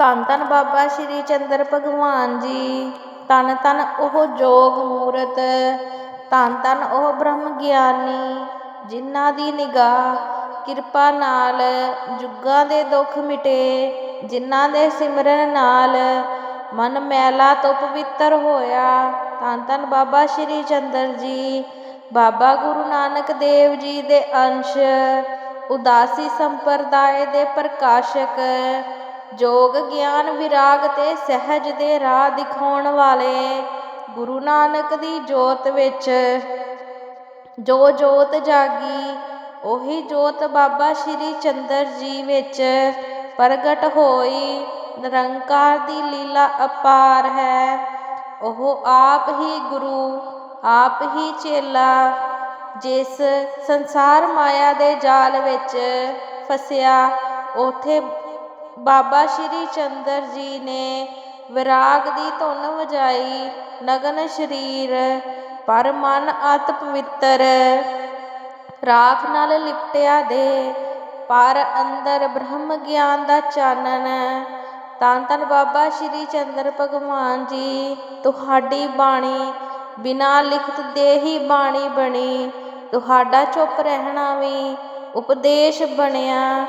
ਧੰਨ ਧੰਨ ਬਾਬਾ ਸ਼੍ਰੀ ਚੰਦਰ ਭਗਵਾਨ ਜੀ। ਧੰਨ ਧੰਨ ਉਹ ਜੋਗ ਮੂਰਤ, ਧੰਨ ਧੰਨ ਉਹ ਬ੍ਰਹਮ ਗਿਆਨੀ, ਜਿਨ੍ਹਾਂ ਦੀ ਨਿਗਾਹ ਕਿਰਪਾ ਨਾਲ ਜੁਗਾਂ ਦੇ ਦੁੱਖ ਮਿਟੇ, ਜਿਨ੍ਹਾਂ ਦੇ ਸਿਮਰਨ ਨਾਲ ਮਨ ਮੈਲਾ ਤੋਂ ਪਵਿੱਤਰ ਹੋਇਆ। ਧੰਨ ਧੰਨ ਬਾਬਾ ਸ਼੍ਰੀ ਚੰਦਰ ਜੀ। ਬਾਬਾ ਗੁਰੂ ਨਾਨਕ ਦੇਵ ਜੀ ਦੇ ਅੰਸ਼, ਉਦਾਸੀ ਸੰਪਰਦਾਇ ਦੇ ਪ੍ਰਕਾਸ਼ਕ ਜੋਗ ਗਿਆਨ ਵਿਰਾਗ ਤੇ ਸਹਿਜ ਦੇ ਰਾਹ ਦਿਖਾਉਣ ਵਾਲੇ ਗੁਰੂ ਨਾਨਕ ਦੀ ਜੋਤ ਵਿੱਚ ਜੋ ਜੋਤ ਜਾਗੀ, ਉਹੀ ਜੋਤ ਬਾਬਾ ਸ਼੍ਰੀ ਚੰਦਰ ਜੀ ਵਿੱਚ ਪ੍ਰਗਟ ਹੋਈ। ਨਿਰੰਕਾਰ ਦੀ ਲੀਲਾ ਅਪਾਰ ਹੈ। ਉਹ ਆਪ ਹੀ ਗੁਰੂ, ਆਪ ਹੀ ਚੇਲਾ, ਜਿਸ ਸੰਸਾਰ ਮਾਇਆ ਦੇ ਜਾਲ ਵਿੱਚ ਫਸਿਆ, ਉਥੇ ਬਾਬਾ ਸ਼੍ਰੀ ਚੰਦਰ ਜੀ ਨੇ ਵਿਰਾਗ ਦੀ ਧੁਨ ਵਜਾਈ, ਨਗਨ ਸਰੀਰ, ਪਰ ਮਨ ਅਤ ਪਵਿੱਤਰ। ਰਾਖ ਨਾਲ ਲਿਪਟਿਆ ਦੇ, ਪਰ ਅੰਦਰ ਬ੍ਰਹਮ ਗਿਆਨ ਦਾ ਚਾਨਣ। ਤਾਂ ਤਨ ਬਾਬਾ ਸ਼੍ਰੀ ਚੰਦਰ ਭਗਵਾਨ ਜੀ, ਤੁਹਾਡੀ ਬਾਣੀ ਬਿਨਾ ਲਿਖਤ ਦੇ ਹੀ ਬਾਣੀ ਬਣੀ। ਤੁਹਾਡਾ ਚੁੱਪ ਰਹਿਣਾ ਵੀ ਉਪਦੇਸ਼ ਬਣਿਆ।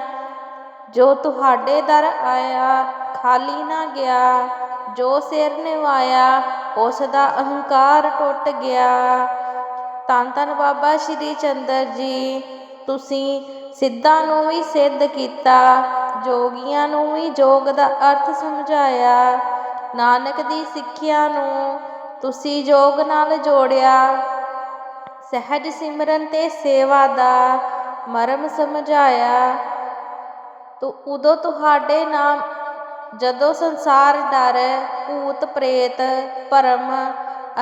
ਜੋ ਤੁਹਾਡੇ ਦਰ ਆਇਆ, ਖਾਲੀ ਨਾ ਗਿਆ। ਜੋ ਸਿਰ ਨਿਵਾਇਆ ਉਸ ਦਾ ਅਹੰਕਾਰ ਟੁੱਟ ਗਿਆ। ਧੰਨ ਧੰਨ ਬਾਬਾ ਸ਼੍ਰੀ ਚੰਦਰ ਜੀ, ਤੁਸੀਂ ਸਿੱਧਾਂ ਨੂੰ ਵੀ ਸਿੱਧ ਕੀਤਾ, ਜੋਗੀਆਂ ਨੂੰ ਵੀ ਜੋਗ ਦਾ ਅਰਥ ਸਮਝਾਇਆ। ਨਾਨਕ ਦੀ ਸਿੱਖਿਆ ਨੂੰ ਤੁਸੀਂ ਜੋਗ ਨਾਲ ਜੋੜਿਆ। ਸਹਿਜ ਸਿਮਰਨ ਤੇ ਸੇਵਾ ਦਾ ਮਰਮ ਸਮਝਾਇਆ। ਤੋ ਉਦੋਂ ਤੁਹਾਡੇ ਨਾਮ, ਜਦੋਂ ਸੰਸਾਰ ਡਰ, ਭੂਤ ਪ੍ਰੇਤ, ਭਰਮ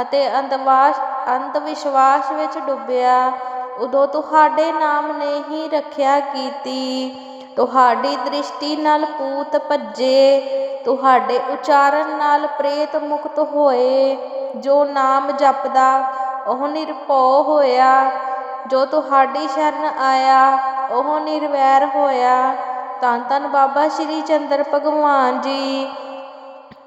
ਅਤੇ ਅੰਧਵਾਸ ਅੰਧ ਵਿਸ਼ਵਾਸ ਵਿੱਚ ਡੁੱਬਿਆ, ਉਦੋਂ ਤੁਹਾਡੇ ਨਾਮ ਨੇ ਹੀ ਰੱਖਿਆ ਕੀਤੀ। ਤੁਹਾਡੀ ਦ੍ਰਿਸ਼ਟੀ ਨਾਲ ਭੂਤ ਭੱਜੇ, ਤੁਹਾਡੇ ਉਚਾਰਨ ਨਾਲ ਪ੍ਰੇਤ ਮੁਕਤ ਹੋਏ। ਜੋ ਨਾਮ ਜਪਦਾ, ਉਹ ਨਿਰਭਉ ਹੋਇਆ। ਜੋ ਤੁਹਾਡੀ ਸ਼ਰਨ ਆਇਆ, ਉਹ ਨਿਰਵੈਰ ਹੋਇਆ। ਧੰਨ ਧੰਨ ਬਾਬਾ ਸ਼੍ਰੀ ਚੰਦਰ ਭਗਵਾਨ ਜੀ।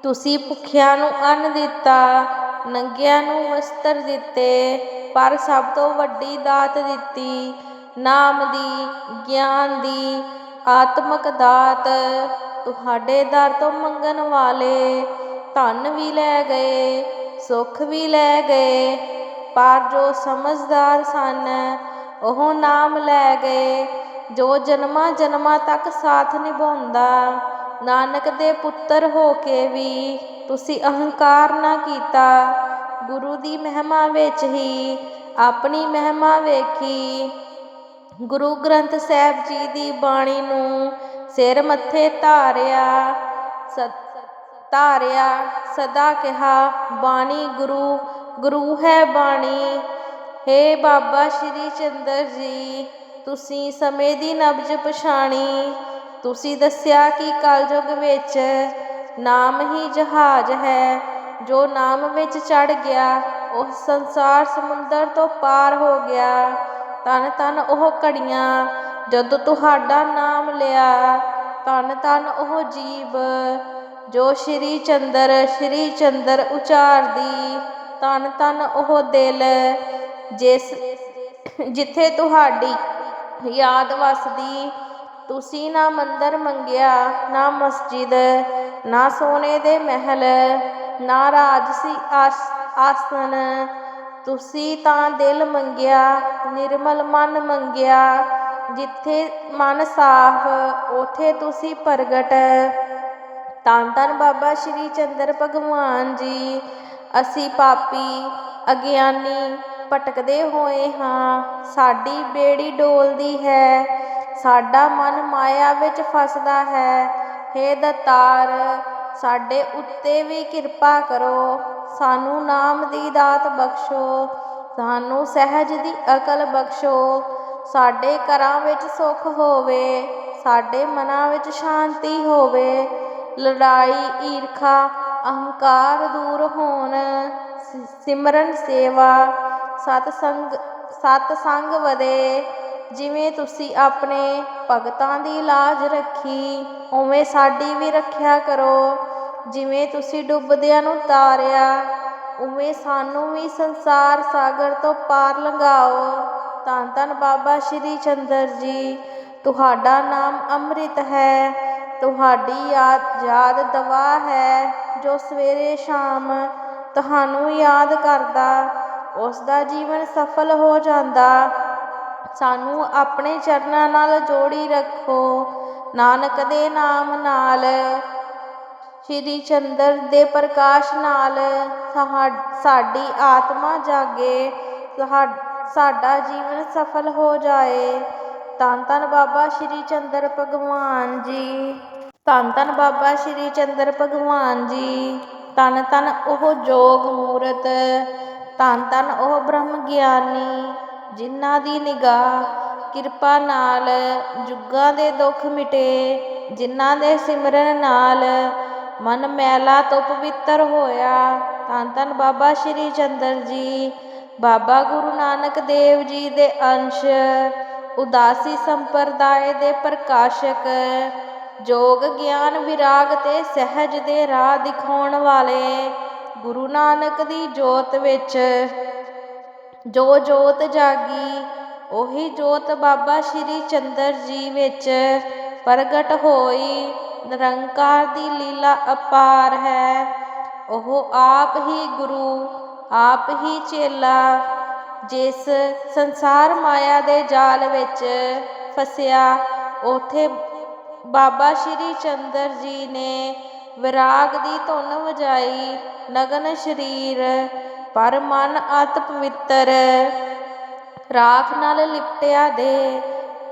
ਤੁਸੀਂ ਭੁੱਖਿਆਂ ਨੂੰ ਅੰਨ ਦਿੱਤਾ, ਨੰਗਿਆਂ ਨੂੰ ਵਸਤਰ ਦਿੱਤੇ, ਪਰ ਸਭ ਤੋਂ ਵੱਡੀ ਦਾਤ ਦਿੱਤੀ। ਨਾਮ ਦੀ, ਗਿਆਨ ਦੀ, ਆਤਮਕ ਦਾਤ ਤੁਹਾਡੇ ਦਰ ਤੋਂ ਮੰਗਣ ਵਾਲੇ। ਧਨ ਵੀ ਲੈ ਗਏ, ਸੁੱਖ ਵੀ ਲੈ ਗਏ, ਪਰ ਜੋ ਸਮਝਦਾਰ ਸਨ, ਉਹ ਨਾਮ ਲੈ ਗਏ। ਜੋ ਜਨਮਾਂ ਜਨਮਾਂ ਤੱਕ ਸਾਥ ਨਿਭਾਉਂਦਾ, ਨਾਨਕ ਦੇ ਪੁੱਤਰ ਹੋ ਕੇ ਵੀ ਤੁਸੀਂ ਅਹੰਕਾਰ ਨਾ ਕੀਤਾ। ਗੁਰੂ ਦੀ ਮਹਿਮਾ ਵਿੱਚ ਹੀ ਆਪਣੀ ਮਹਿਮਾ ਵੇਖੀ। ਗੁਰੂ ਗ੍ਰੰਥ ਸਾਹਿਬ ਜੀ ਦੀ ਬਾਣੀ ਨੂੰ ਸਿਰ ਮੱਥੇ ਧਾਰਿਆ ਧਾਰਿਆ, ਸਦਾ ਕਿਹਾ, ਬਾਣੀ ਗੁਰੂ ਗੁਰੂ ਹੈ ਬਾਣੀ। हे ਬਾਬਾ ਸ਼੍ਰੀ ਚੰਦਰ ਜੀ ਤੁਸੀਂ ਸਮੇਂ ਦੀ ਨਬਜ ਪਛਾਣੀ। ਤੁਸੀਂ ਦੱਸਿਆ ਕਿ ਕਲਯੁਗ ਵਿੱਚ ਨਾਮ ਹੀ ਜਹਾਜ਼ ਹੈ, ਜੋ ਨਾਮ ਵਿੱਚ ਚੜ ਗਿਆ, ਉਹ ਸੰਸਾਰ ਸਮੁੰਦਰ ਤੋਂ ਪਾਰ ਹੋ ਗਿਆ। ਤਨ ਤਨ ਉਹ ਘੜੀਆਂ, ਜਦੋਂ ਤੁਹਾਡਾ ਨਾਮ ਲਿਆ ਤਨ ਤਨ ਉਹ ਜੀਵ, ਜੋ ਸ਼੍ਰੀ ਚੰਦਰ ਸ਼੍ਰੀ ਚੰਦਰ ਉਚਾਰਦੀ। ਤਨ ਤਨ ਉਹ ਦਿਲ, ਜਿਸ, ਜਿੱਥੇ ਤੁਹਾਡੀ ਯਾਦ ਵਸਦੀ। ਤੁਸੀਂ ਨਾ ਮੰਦਰ ਮੰਗਿਆ, ਨਾ ਮਸਜਿਦ, ਨਾ ਸੋਨੇ ਦੇ ਮਹਿਲ, ਨਾ ਰਾਜਸੀ ਆਸਨ। ਤੁਸੀਂ ਤਾਂ ਦਿਲ ਮੰਗਿਆ, ਨਿਰਮਲ ਮਨ ਮੰਗਿਆ। ਜਿੱਥੇ ਮਨ ਸਾਫ਼, ਉਥੇ ਤੁਸੀਂ ਪ੍ਰਗਟ। ਤਾਂ ਧੰਨ ਬਾਬਾ ਸ਼੍ਰੀ ਚੰਦਰ ਭਗਵਾਨ ਜੀ। ਅਸੀਂ ਪਾਪੀ, ਅਗਿਆਨੀ ਭਟਕਦੇ ਹੋਏ ਹਾਂ। ਸਾਡੀ ਬੇੜੀ ਡੋਲਦੀ ਹੈ। ਸਾਡਾ ਮਨ ਮਾਇਆ ਵਿੱਚ ਫਸਦਾ ਹੈ। हे ਦਤਾਰ, ਸਾਡੇ ਉੱਤੇ ਵੀ ਕਿਰਪਾ ਕਰੋ। ਸਾਨੂੰ ਨਾਮ ਦੀ ਦਾਤ ਬਖਸ਼ੋ। ਸਾਨੂੰ ਸਹਿਜ ਦੀ ਅਕਲ ਬਖਸ਼ੋ। ਸਾਡੇ ਘਰਾਂ ਵਿੱਚ ਸੁੱਖ ਹੋਵੇ। ਸਾਡੇ ਮਨਾਂ ਵਿੱਚ ਸ਼ਾਂਤੀ ਹੋਵੇ। ਲੜਾਈ, ਈਰਖਾ, ਅਹੰਕਾਰ ਦੂਰ ਹੋਣ। ਸਿਮਰਨ ਸੇਵਾ। ਸਤ ਸੰਗ ਸਤ ਸੰਗ ਵਦੇ ਜਿਵੇਂ ਤੁਸੀਂ ਆਪਣੇ ਭਗਤਾਂ ਦੀ ਲਾਜ ਰੱਖੀ, ਉਵੇਂ ਸਾਡੀ ਵੀ ਰੱਖਿਆ ਕਰੋ। ਜਿਵੇਂ ਤੁਸੀਂ ਡੁੱਬਦਿਆਂ ਨੂੰ ਤਾਰਿਆ, ਉਵੇਂ ਸਾਨੂੰ ਵੀ ਸੰਸਾਰ ਸਾਗਰ ਤੋਂ ਪਾਰ ਲੰਘਾਓ। ਧੰਨ ਧੰਨ ਬਾਬਾ ਸ਼੍ਰੀ ਚੰਦਰ ਜੀ, ਤੁਹਾਡਾ ਨਾਮ ਅੰਮ੍ਰਿਤ ਹੈ, ਤੁਹਾਡੀ ਯਾਦ ਯਾਦ ਦਵਾ ਹੈ, ਜੋ ਸਵੇਰੇ ਸ਼ਾਮ ਤੁਹਾਨੂੰ ਯਾਦ ਕਰਦਾ ਉਸ ਦਾ ਜੀਵਨ ਸਫਲ ਹੋ ਜਾਂਦਾ। ਸਾਨੂੰ ਆਪਣੇ ਚਰਨਾਂ ਨਾਲ ਜੋੜੀ ਰੱਖੋ। ਨਾਨਕ ਦੇ ਨਾਮ ਨਾਲ, ਸ਼੍ਰੀ ਚੰਦਰ ਦੇ ਪ੍ਰਕਾਸ਼ ਨਾਲ ਸਹਾ- ਸਾਡੀ ਆਤਮਾ ਜਾਗੇ। ਸਾਡਾ ਜੀਵਨ ਸਫਲ ਹੋ ਜਾਏ। ਧੰਨ ਧੰਨ ਬਾਬਾ ਸ਼੍ਰੀ ਚੰਦਰ ਭਗਵਾਨ ਜੀ। ਧੰਨ ਧੰਨ ਬਾਬਾ ਸ਼੍ਰੀ ਚੰਦਰ ਭਗਵਾਨ ਜੀ। ਧੰਨ ਧੰਨ ਉਹ ਜੋਗ ਮੂਰਤ ਧੰਨ ਧੰਨ ਉਹ ਬ੍ਰਹਮ ਗਿਆਨੀ, ਜਿਨ੍ਹਾਂ ਦੀ ਨਿਗਾਹ ਕਿਰਪਾ ਨਾਲ ਜੁਗਾਂ ਦੇ ਦੁੱਖ ਮਿਟੇ, ਜਿਨ੍ਹਾਂ ਦੇ ਸਿਮਰਨ ਨਾਲ ਮਨ ਮੈਲਾ ਤੋਂ ਪਵਿੱਤਰ ਹੋਇਆ। ਧੰਨ ਧੰਨ ਬਾਬਾ ਸ਼੍ਰੀ ਚੰਦਰ ਜੀ, ਬਾਬਾ ਗੁਰੂ ਨਾਨਕ ਦੇਵ ਜੀ ਦੇ ਅੰਸ਼, ਉਦਾਸੀ ਸੰਪਰਦਾਇ ਦੇ ਪ੍ਰਕਾਸ਼ਕ, ਜੋਗ ਗਿਆਨ ਵਿਰਾਗ ਤੇ ਸਹਿਜ ਦੇ ਰਾਹ ਦਿਖਾਉਣ ਵਾਲੇ ਗੁਰੂ ਨਾਨਕ ਦੀ ਜੋਤ ਵਿੱਚ। ਜੋ ਜੋਤ ਜਾਗੀ, ਉਹੀ ਜੋਤ ਬਾਬਾ ਸ਼੍ਰੀ ਚੰਦਰ ਜੀ ਵਿੱਚ। ਪ੍ਰਗਟ ਹੋਈ, ਨਿਰੰਕਾਰ ਦੀ ਲੀਲਾ ਅਪਾਰ ਹੈ। ਉਹ ਆਪ ਹੀ ਗੁਰੂ, ਆਪ ਹੀ ਚੇਲਾ, ਜਿਸ ਸੰਸਾਰ ਮਾਇਆ ਦੇ ਜਾਲ ਵਿੱਚ ਫਸਿਆ, ਉਥੇ ਬਾਬਾ ਸ਼੍ਰੀ ਚੰਦਰ ਜੀ ਨੇ ਵਿਰਾਗ ਦੀ ਧੁਨ ਵਜਾਈ, ਨਗਨ ਸਰੀਰ, ਪਰ ਮਨ ਅਤ ਪਵਿੱਤਰ। ਰਾਖ ਨਾਲ ਲਿਪਟਿਆ ਦੇ,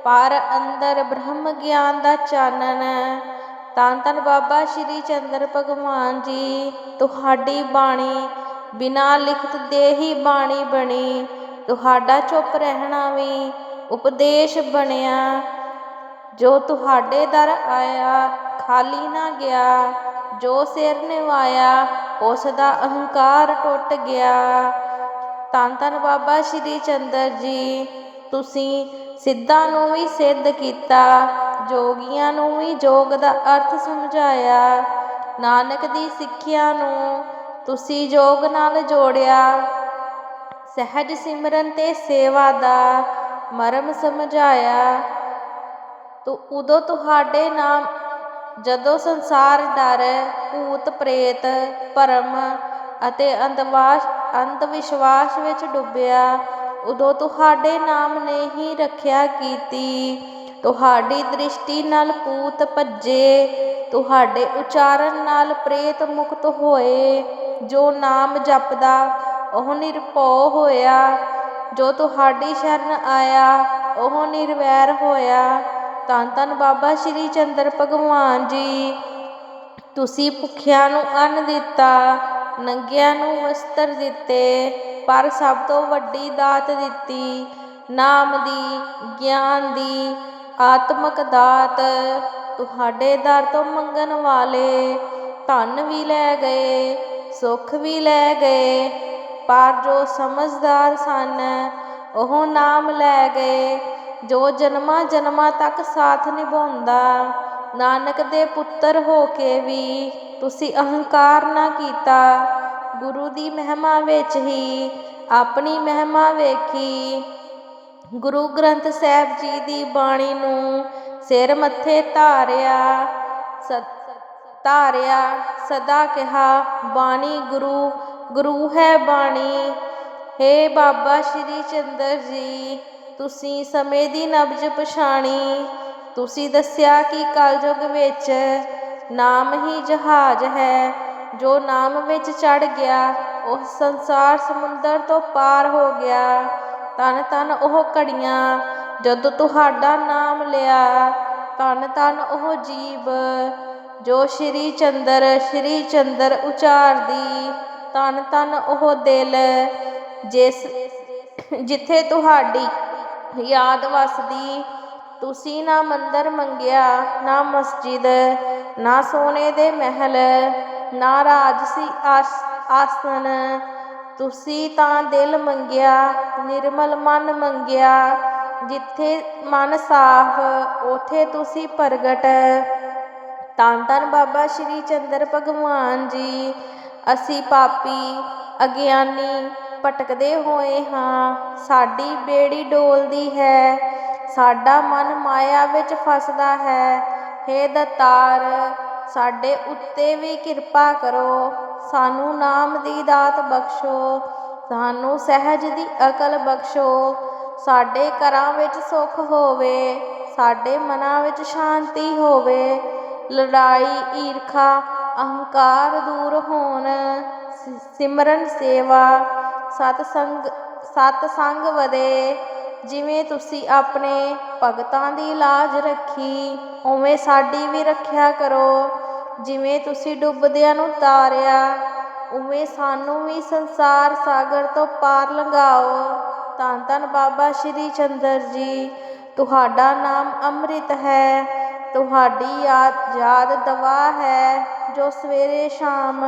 ਪਰ ਅੰਦਰ ਬ੍ਰਹਮ ਗਿਆਨ ਦਾ ਚਾਨਣ। ਤਾਂ ਧੰਨ ਬਾਬਾ ਸ਼੍ਰੀ ਚੰਦਰ ਭਗਵਾਨ ਜੀ, ਤੁਹਾਡੀ ਬਾਣੀ, ਬਿਨਾਂ ਲਿਖਤ ਦੇ ਹੀ ਬਾਣੀ ਬਣੀ। ਤੁਹਾਡਾ ਚੁੱਪ ਰਹਿਣਾ ਵੀ ਉਪਦੇਸ਼ ਬਣਿਆ। ਜੋ ਤੁਹਾਡੇ ਦਰ ਆਇਆ, ਖਾਲੀ ਨਾ ਗਿਆ। ਜੋ ਸਿਰ ਨਿਵਾਇਆ ਉਸ ਦਾ ਅਹੰਕਾਰ ਟੁੱਟ ਗਿਆ। ਧੰਨ ਧੰਨ ਬਾਬਾ ਸ਼੍ਰੀ ਚੰਦਰ ਜੀ, ਤੁਸੀਂ ਸਿੱਧਾਂ ਨੂੰ ਵੀ ਸਿੱਧ ਕੀਤਾ, ਜੋਗੀਆਂ ਨੂੰ ਵੀ ਜੋਗ ਦਾ ਅਰਥ ਸਮਝਾਇਆ। ਨਾਨਕ ਦੀ ਸਿੱਖਿਆ ਨੂੰ ਤੁਸੀਂ ਜੋਗ ਨਾਲ ਜੋੜਿਆ। ਸਹਿਜ ਸਿਮਰਨ ਤੇ ਸੇਵਾ ਦਾ ਮਰਮ ਸਮਝਾਇਆ। ਤੋ ਉਦੋਂ ਤੁਹਾਡੇ ਨਾਮ ਜਦੋਂ ਸੰਸਾਰ ਡਰ, ਭੂਤ ਪ੍ਰੇਤ, ਭਰਮ ਅਤੇ ਅੰਧਵਾਸ ਅੰਧ ਵਿਸ਼ਵਾਸ ਵਿੱਚ ਡੁੱਬਿਆ, ਉਦੋਂ ਤੁਹਾਡੇ ਨਾਮ ਨੇ ਹੀ ਰੱਖਿਆ ਕੀਤੀ। ਤੁਹਾਡੀ ਦ੍ਰਿਸ਼ਟੀ ਨਾਲ ਭੂਤ ਭੱਜੇ, ਤੁਹਾਡੇ ਉਚਾਰਨ ਨਾਲ ਪ੍ਰੇਤ ਮੁਕਤ ਹੋਏ। ਜੋ ਨਾਮ ਜਪਦਾ, ਉਹ ਨਿਰਭਉ ਹੋਇਆ। ਜੋ ਤੁਹਾਡੀ ਸ਼ਰਨ ਆਇਆ, ਉਹ ਨਿਰਵੈਰ ਹੋਇਆ। ਧੰਨ ਧੰਨ ਬਾਬਾ ਸ਼੍ਰੀ ਚੰਦਰ ਭਗਵਾਨ ਜੀ। ਤੁਸੀਂ ਭੁੱਖਿਆਂ ਨੂੰ ਅੰਨ ਦਿੱਤਾ, ਨੰਗਿਆਂ ਨੂੰ ਵਸਤਰ ਦਿੱਤੇ, ਪਰ ਸਭ ਤੋਂ ਵੱਡੀ ਦਾਤ ਦਿੱਤੀ। ਨਾਮ ਦੀ, ਗਿਆਨ ਦੀ, ਆਤਮਕ ਦਾਤ ਤੁਹਾਡੇ ਦਰ ਤੋਂ ਮੰਗਣ ਵਾਲੇ। ਧਨ ਵੀ ਲੈ ਗਏ, ਸੁੱਖ ਵੀ ਲੈ ਗਏ, ਪਰ ਜੋ ਸਮਝਦਾਰ ਸਨ, ਉਹ ਨਾਮ ਲੈ ਗਏ। ਜੋ ਜਨਮਾਂ ਜਨਮਾਂ ਤੱਕ ਸਾਥ ਨਿਭਾਉਂਦਾ, ਨਾਨਕ ਦੇ ਪੁੱਤਰ ਹੋ ਕੇ ਵੀ ਤੁਸੀਂ ਅਹੰਕਾਰ ਨਾ ਕੀਤਾ। ਗੁਰੂ ਦੀ ਮਹਿਮਾ ਵਿੱਚ ਹੀ ਆਪਣੀ ਮਹਿਮਾ ਵੇਖੀ। ਗੁਰੂ ਗ੍ਰੰਥ ਸਾਹਿਬ ਜੀ ਦੀ ਬਾਣੀ ਨੂੰ ਸਿਰ ਮੱਥੇ ਧਾਰਿਆ ਸ ਧਾਰਿਆ, ਸਦਾ ਕਿਹਾ, ਬਾਣੀ ਗੁਰੂ ਗੁਰੂ ਹੈ ਬਾਣੀ। ਹੇ ਬਾਬਾ ਸ਼੍ਰੀ ਚੰਦਰ ਜੀ ਤੁਸੀਂ ਸਮੇਂ ਦੀ ਨਬਜ ਪਛਾਣੀ। ਤੁਸੀਂ ਦੱਸਿਆ ਕਿ ਕਲਯੁਗ ਵਿੱਚ ਨਾਮ ਹੀ ਜਹਾਜ਼ ਹੈ। ਜੋ ਨਾਮ ਵਿੱਚ ਚੜ ਗਿਆ, ਉਹ ਸੰਸਾਰ ਸਮੁੰਦਰ ਤੋਂ ਪਾਰ ਹੋ ਗਿਆ। ਤਨ ਤਨ ਉਹ ਘੜੀਆਂ, ਜਦੋਂ ਤੁਹਾਡਾ ਨਾਮ ਲਿਆ ਤਨ ਤਨ ਉਹ ਜੀਵ, ਜੋ ਸ਼੍ਰੀ ਚੰਦਰ ਸ਼੍ਰੀ ਚੰਦਰ ਉਚਾਰਦੀ। ਤਨ ਤਨ ਉਹ ਦਿਲ, ਜਿਸ, ਜਿੱਥੇ ਤੁਹਾਡੀ ਯਾਦ ਵਸਦੀ। ਤੁਸੀਂ ਨਾ ਮੰਦਰ ਮੰਗਿਆ, ਨਾ ਮਸਜਿਦ, ਨਾ ਸੋਨੇ ਦੇ ਮਹਿਲ, ਨਾ ਰਾਜਸੀ ਆਸ- ਆਸਨ। ਤੁਸੀਂ ਤਾਂ ਦਿਲ ਮੰਗਿਆ, ਨਿਰਮਲ ਮਨ ਮੰਗਿਆ। ਜਿੱਥੇ ਮਨ ਸਾਫ਼, ਉਥੇ ਤੁਸੀਂ ਪ੍ਰਗਟ। ਧੰਨ ਧੰਨ ਬਾਬਾ ਸ਼੍ਰੀ ਚੰਦਰ ਭਗਵਾਨ ਜੀ। ਅਸੀਂ ਪਾਪੀ, ਅਗਿਆਨੀ ਭਟਕਦੇ ਹੋਏ ਹਾਂ। ਸਾਡੀ ਬੇੜੀ ਡੋਲਦੀ ਹੈ। ਸਾਡਾ ਮਨ ਮਾਇਆ ਵਿੱਚ ਫਸਦਾ ਹੈ। ਹੇ ਦਤਾਰ, ਸਾਡੇ ਉੱਤੇ ਵੀ ਕਿਰਪਾ ਕਰੋ। ਸਾਨੂੰ ਨਾਮ ਦੀ ਦਾਤ ਬਖਸ਼ੋ। ਸਾਨੂੰ ਸਹਿਜ ਦੀ ਅਕਲ ਬਖਸ਼ੋ। ਸਾਡੇ ਘਰਾਂ ਵਿੱਚ ਸੁੱਖ ਹੋਵੇ। ਸਾਡੇ ਮਨਾਂ ਵਿੱਚ ਸ਼ਾਂਤੀ ਹੋਵੇ। ਲੜਾਈ, ਈਰਖਾ, ਅਹੰਕਾਰ ਦੂਰ ਹੋਣ। ਸਿ- ਸਿਮਰਨ ਸੇਵਾ ਸਤ ਸੰਗ ਸਤ ਸੰਗ ਵਧੇ, ਜਿਵੇਂ ਤੁਸੀਂ ਆਪਣੇ ਭਗਤਾਂ ਦੀ ਲਾਜ ਰੱਖੀ, ਉਵੇਂ ਸਾਡੀ ਵੀ ਰੱਖਿਆ ਕਰੋ। ਜਿਵੇਂ ਤੁਸੀਂ ਡੁੱਬਦਿਆਂ ਨੂੰ ਤਾਰਿਆ, ਉਵੇਂ ਸਾਨੂੰ ਵੀ ਸੰਸਾਰ ਸਾਗਰ ਤੋਂ ਪਾਰ ਲੰਘਾਓ। ਧੰਨ ਧੰਨ ਬਾਬਾ ਸ਼੍ਰੀ ਚੰਦਰ ਜੀ, ਤੁਹਾਡਾ ਨਾਮ ਅੰਮ੍ਰਿਤ ਹੈ, ਤੁਹਾਡੀ ਯਾਦ ਯਾਦ ਦਵਾ ਹੈ, ਜੋ ਸਵੇਰੇ ਸ਼ਾਮ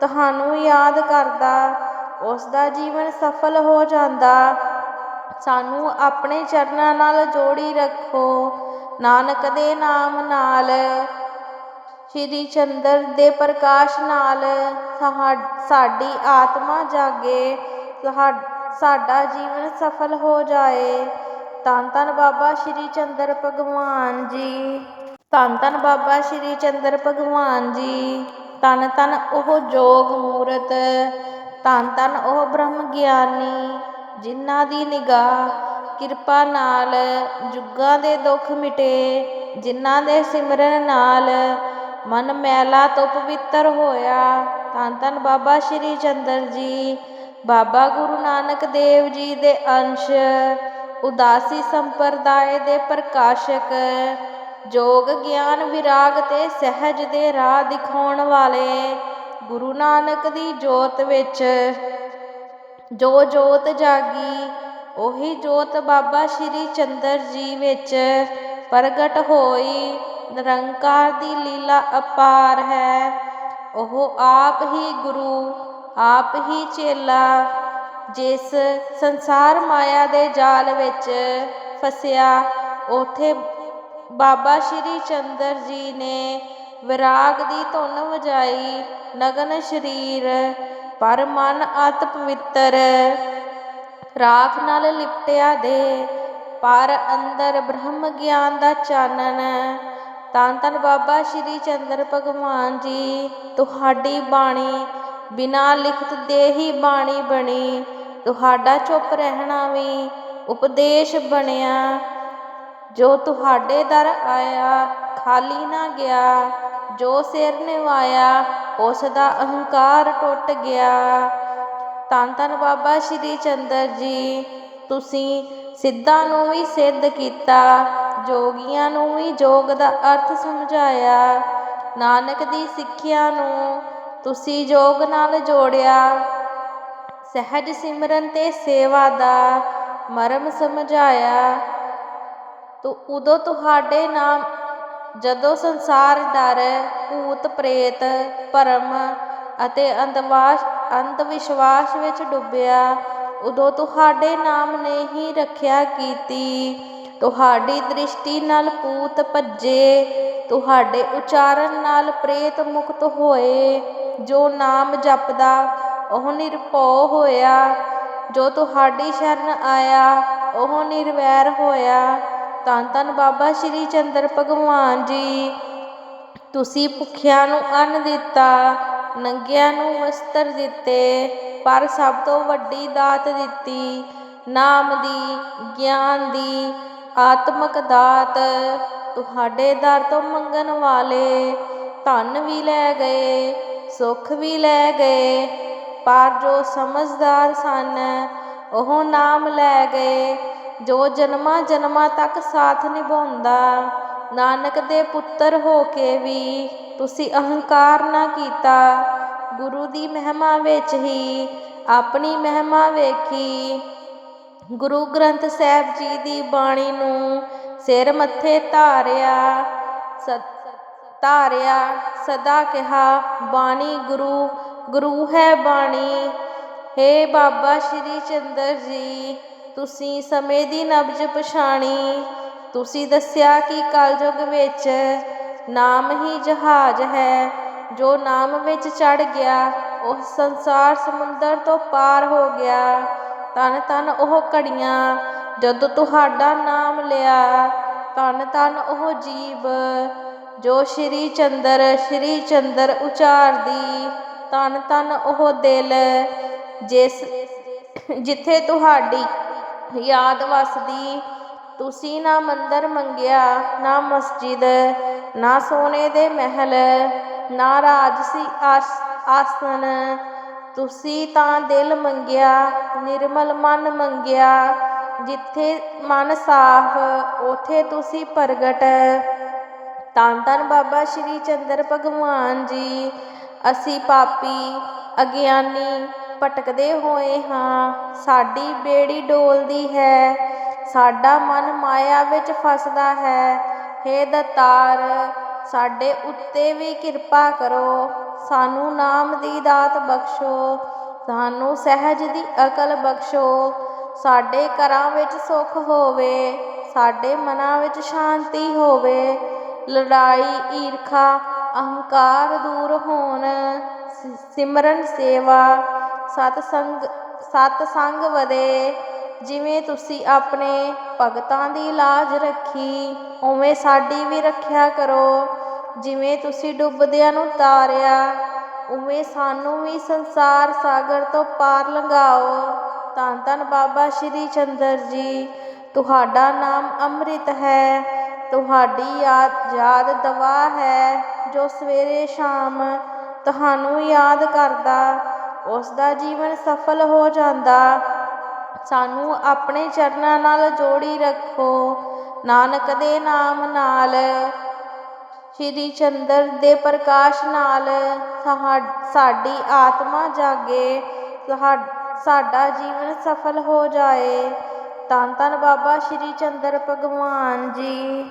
ਤੁਹਾਨੂੰ ਯਾਦ ਕਰਦਾ। ਉਸ ਦਾ ਜੀਵਨ ਸਫਲ ਹੋ ਜਾਂਦਾ। ਸਾਨੂੰ ਆਪਣੇ ਚਰਨਾਂ ਨਾਲ ਜੋੜੀ ਰੱਖੋ। ਨਾਨਕ ਦੇ ਨਾਮ ਨਾਲ, ਸ਼੍ਰੀ ਚੰਦਰ ਦੇ ਪ੍ਰਕਾਸ਼ ਨਾਲ ਸਾਡੀ ਆਤਮਾ ਜਾਗੇ ਸਾਡਾ ਜੀਵਨ ਸਫਲ ਹੋ ਜਾਏ। ਧੰਨ ਧੰਨ ਬਾਬਾ ਸ਼੍ਰੀ ਚੰਦਰ ਭਗਵਾਨ ਜੀ। ਧੰਨ ਧੰਨ ਬਾਬਾ ਸ਼੍ਰੀ ਚੰਦਰ ਭਗਵਾਨ ਜੀ। ਧੰਨ ਧੰਨ ਉਹ ਜੋਗ ਮੂਰਤ ਧੰਨ ਧੰਨ ਉਹ ਬ੍ਰਹਮ ਗਿਆਨੀ, ਜਿਨ੍ਹਾਂ ਦੀ ਨਿਗਾਹ ਕਿਰਪਾ ਨਾਲ ਜੁਗਾਂ ਦੇ ਦੁੱਖ ਮਿਟੇ, ਜਿਨ੍ਹਾਂ ਦੇ ਸਿਮਰਨ ਨਾਲ ਮਨ ਮੈਲਾ ਤੋਂ ਪਵਿੱਤਰ ਹੋਇਆ। ਧੰਨ ਧੰਨ ਬਾਬਾ ਸ਼੍ਰੀ ਚੰਦਰ ਜੀ, ਬਾਬਾ ਗੁਰੂ ਨਾਨਕ ਦੇਵ ਜੀ ਦੇ ਅੰਸ਼, ਉਦਾਸੀ ਸੰਪਰਦਾਇ ਦੇ ਪ੍ਰਕਾਸ਼ਕ, ਜੋਗ ਗਿਆਨ ਵਿਰਾਗ ਤੇ ਸਹਿਜ ਦੇ ਰਾਹ ਦਿਖਾਉਣ ਵਾਲੇ ਗੁਰੂ ਨਾਨਕ ਦੀ ਜੋਤ ਵਿੱਚ। ਜੋ ਜੋਤ ਜਾਗੀ, ਉਹੀ ਜੋਤ ਬਾਬਾ ਸ਼੍ਰੀ ਚੰਦਰ ਜੀ ਵਿੱਚ। ਪ੍ਰਗਟ ਹੋਈ, ਨਿਰੰਕਾਰ ਦੀ ਲੀਲਾ ਅਪਾਰ ਹੈ। ਉਹ ਆਪ ਹੀ ਗੁਰੂ, ਆਪ ਹੀ ਚੇਲਾ, ਜਿਸ ਸੰਸਾਰ ਮਾਇਆ ਦੇ ਜਾਲ ਵਿੱਚ ਫਸਿਆ। ਉਥੇ ਬਾਬਾ ਸ਼੍ਰੀ ਚੰਦਰ ਜੀ ਨੇ ਵਿਰਾਗ ਦੀ ਧੁਨ ਵਜਾਈ, ਨਗਨ ਸਰੀਰ, ਪਰ ਮਨ ਅਤ ਪਵਿੱਤਰ। ਰਾਖ ਨਾਲ ਲਿਪਟਿਆ ਦੇ, ਪਰ ਅੰਦਰ ਬ੍ਰਹਮ ਗਿਆਨ ਦਾ ਚਾਨਣ। ਤਾਂ ਧੰਨ ਬਾਬਾ ਸ਼੍ਰੀ ਚੰਦਰ ਭਗਵਾਨ ਜੀ, ਤੁਹਾਡੀ ਬਾਣੀ ਬਿਨਾ ਲਿਖਤ ਦੇ ਹੀ ਬਾਣੀ ਬਣੀ। ਤੁਹਾਡਾ ਚੁੱਪ ਰਹਿਣਾ ਵੀ ਉਪਦੇਸ਼ ਬਣਿਆ। ਜੋ ਤੁਹਾਡੇ ਦਰ ਆਇਆ, ਖਾਲੀ ਨਾ ਗਿਆ। ਜੋ ਸਿਰ ਨਿਵਾਇਆ, ਉਸ ਦਾ ਅਹੰਕਾਰ ਟੁੱਟ ਗਿਆ। ਧੰਨ ਧੰਨ ਬਾਬਾ ਸ਼੍ਰੀ ਚੰਦਰ ਜੀ, ਤੁਸੀਂ ਸਿੱਧਾਂ ਨੂੰ ਵੀ ਸਿੱਧ ਕੀਤਾ, ਜੋਗੀਆਂ ਨੂੰ ਵੀ ਜੋਗ ਦਾ ਅਰਥ ਸਮਝਾਇਆ। ਨਾਨਕ ਦੀ ਸਿੱਖਿਆ ਨੂੰ ਤੁਸੀਂ ਜੋਗ ਨਾਲ ਜੋੜਿਆ। ਸਹਿਜ ਸਿਮਰਨ ਤੇ ਸੇਵਾ ਦਾ ਮਰਮ ਸਮਝਾਇਆ। ਤੋ ਉਦੋਂ ਤੁਹਾਡੇ ਨਾਮ ਜਦੋਂ ਸੰਸਾਰ ਡਰ, ਭੂਤ ਪ੍ਰੇਤ, ਭਰਮ ਅਤੇ ਅੰਧਵਾਸ ਅੰਧ ਵਿਸ਼ਵਾਸ ਵਿੱਚ ਡੁੱਬਿਆ, ਉਦੋਂ ਤੁਹਾਡੇ ਨਾਮ ਨੇ ਹੀ ਰੱਖਿਆ ਕੀਤੀ। ਤੁਹਾਡੀ ਦ੍ਰਿਸ਼ਟੀ ਨਾਲ ਭੂਤ ਭੱਜੇ, ਤੁਹਾਡੇ ਉਚਾਰਨ ਨਾਲ ਪ੍ਰੇਤ ਮੁਕਤ ਹੋਏ। ਜੋ ਨਾਮ ਜਪਦਾ, ਉਹ ਨਿਰਭਉ ਹੋਇਆ। ਜੋ ਤੁਹਾਡੀ ਸ਼ਰਨ ਆਇਆ, ਉਹ ਨਿਰਵੈਰ ਹੋਇਆ। ਧੰਨ ਧੰਨ ਬਾਬਾ ਸ਼੍ਰੀ ਚੰਦਰ ਭਗਵਾਨ ਜੀ। ਤੁਸੀਂ ਭੁੱਖਿਆਂ ਨੂੰ ਅੰਨ ਦਿੱਤਾ, ਨੰਗਿਆਂ ਨੂੰ ਵਸਤਰ ਦਿੱਤੇ, ਪਰ ਸਭ ਤੋਂ ਵੱਡੀ ਦਾਤ ਦਿੱਤੀ। ਨਾਮ ਦੀ, ਗਿਆਨ ਦੀ, ਆਤਮਕ ਦਾਤ ਤੁਹਾਡੇ ਦਰ ਤੋਂ ਮੰਗਣ ਵਾਲੇ। ਧਨ ਵੀ ਲੈ ਗਏ, ਸੁੱਖ ਵੀ ਲੈ ਗਏ, ਪਰ ਜੋ ਸਮਝਦਾਰ ਸਨ, ਉਹ ਨਾਮ ਲੈ ਗਏ। ਜੋ ਜਨਮਾਂ ਜਨਮਾਂ ਤੱਕ ਸਾਥ ਨਿਭਾਉਂਦਾ, ਨਾਨਕ ਦੇ ਪੁੱਤਰ ਹੋ ਕੇ ਵੀ ਤੁਸੀਂ ਅਹੰਕਾਰ ਨਾ ਕੀਤਾ। ਗੁਰੂ ਦੀ ਮਹਿਮਾ ਵਿੱਚ ਹੀ ਆਪਣੀ ਮਹਿਮਾ ਵੇਖੀ। ਗੁਰੂ ਗ੍ਰੰਥ ਸਾਹਿਬ ਜੀ ਦੀ ਬਾਣੀ ਨੂੰ ਸਿਰ ਮੱਥੇ ਧਾਰਿਆ ਸ- ਧਾਰਿਆ, ਸਦਾ ਕਿਹਾ, ਬਾਣੀ ਗੁਰੂ ਗੁਰੂ ਹੈ ਬਾਣੀ। ਹੇ ਬਾਬਾ ਸ਼੍ਰੀ ਚੰਦਰ ਜੀ ਤੁਸੀਂ ਸਮੇਂ ਦੀ ਨਬਜ ਪਛਾਣੀ। ਤੁਸੀਂ ਦੱਸਿਆ ਕਿ ਕਲਯੁਗ ਵਿੱਚ ਨਾਮ ਹੀ ਜਹਾਜ਼ ਹੈ, ਜੋ ਨਾਮ ਵਿੱਚ ਚੜ ਗਿਆ, ਉਹ ਸੰਸਾਰ ਸਮੁੰਦਰ ਤੋਂ ਪਾਰ ਹੋ ਗਿਆ। ਤਨ ਤਨ ਉਹ ਘੜੀਆਂ, ਜਦੋਂ ਤੁਹਾਡਾ ਨਾਮ ਲਿਆ ਤਨ ਤਨ ਉਹ ਜੀਵ, ਜੋ ਸ਼੍ਰੀ ਚੰਦਰ ਸ਼੍ਰੀ ਚੰਦਰ ਉਚਾਰਦੀ। ਤਨ ਤਨ ਉਹ ਦਿਲ, ਜਿਸ, ਜਿੱਥੇ ਤੁਹਾਡੀ ਯਾਦ ਵਸਦੀ। ਤੁਸੀਂ ਨਾ ਮੰਦਰ ਮੰਗਿਆ, ਨਾ ਮਸਜਿਦ, ਨਾ ਸੋਨੇ ਦੇ ਮਹਿਲ, ਨਾ ਰਾਜਸੀ ਆਸ- ਆਸਨ। ਤੁਸੀਂ ਤਾਂ ਦਿਲ ਮੰਗਿਆ, ਨਿਰਮਲ ਮਨ ਮੰਗਿਆ, ਜਿੱਥੇ ਮਨ ਸਾਫ਼, ਉਥੇ ਤੁਸੀਂ ਪ੍ਰਗਟ। ਤਾਂ ਧੰਨ ਬਾਬਾ ਸ਼੍ਰੀ ਚੰਦਰ ਭਗਵਾਨ ਜੀ, ਅਸੀਂ ਪਾਪੀ, ਅਗਿਆਨੀ ਭਟਕਦੇ ਹੋਏ ਹਾਂ। ਸਾਡੀ ਬੇੜੀ ਡੋਲਦੀ ਹੈ। ਸਾਡਾ ਮਨ ਮਾਇਆ ਵਿੱਚ ਫਸਦਾ ਹੈ। ਹੇ ਦਤਾਰ, ਸਾਡੇ ਉੱਤੇ ਵੀ ਕਿਰਪਾ ਕਰੋ। ਸਾਨੂੰ ਨਾਮ ਦੀ ਦਾਤ ਬਖਸ਼ੋ। ਸਾਨੂੰ ਸਹਿਜ ਦੀ ਅਕਲ ਬਖਸ਼ੋ। ਸਾਡੇ ਘਰਾਂ ਵਿੱਚ ਸੁੱਖ ਹੋਵੇ। ਸਾਡੇ ਮਨਾਂ ਵਿੱਚ ਸ਼ਾਂਤੀ ਹੋਵੇ। ਲੜਾਈ, ਈਰਖਾ, ਅਹੰਕਾਰ ਦੂਰ ਹੋਣ। ਸਿਮਰਨ ਸੇਵਾ ਸਤ ਸੰਗ ਸਤ ਸੰਗ ਵਧੇ, ਜਿਵੇਂ ਤੁਸੀਂ ਆਪਣੇ ਭਗਤਾਂ ਦੀ ਲਾਜ ਰੱਖੀ, ਉਵੇਂ ਸਾਡੀ ਵੀ ਰੱਖਿਆ ਕਰੋ। ਜਿਵੇਂ ਤੁਸੀਂ ਡੁੱਬਦਿਆਂ ਨੂੰ ਤਾਰਿਆ, ਉਵੇਂ ਸਾਨੂੰ ਵੀ ਸੰਸਾਰ ਸਾਗਰ ਤੋਂ ਪਾਰ ਲੰਘਾਓ। ਧੰਨ ਧੰਨ ਬਾਬਾ ਸ਼੍ਰੀ ਚੰਦਰ ਜੀ, ਤੁਹਾਡਾ ਨਾਮ ਅੰਮ੍ਰਿਤ ਹੈ, ਤੁਹਾਡੀ ਯਾਦ ਯਾਦ ਦਵਾ ਹੈ, ਜੋ ਸਵੇਰੇ ਸ਼ਾਮ ਤੁਹਾਨੂੰ ਯਾਦ ਕਰਦਾ ਉਸ ਦਾ ਜੀਵਨ ਸਫਲ ਹੋ ਜਾਂਦਾ। ਸਾਨੂੰ ਆਪਣੇ ਚਰਨਾਂ ਨਾਲ ਜੋੜੀ ਰੱਖੋ। ਨਾਨਕ ਦੇ ਨਾਮ ਨਾਲ, ਸ਼੍ਰੀ ਚੰਦਰ ਦੇ ਪ੍ਰਕਾਸ਼ ਨਾਲ ਸਾਡੀ ਆਤਮਾ ਜਾਗੇ। ਸਾਡਾ ਜੀਵਨ ਸਫਲ ਹੋ ਜਾਏ। ਧੰਨ ਧੰਨ ਬਾਬਾ ਸ਼੍ਰੀ ਚੰਦਰ ਭਗਵਾਨ ਜੀ।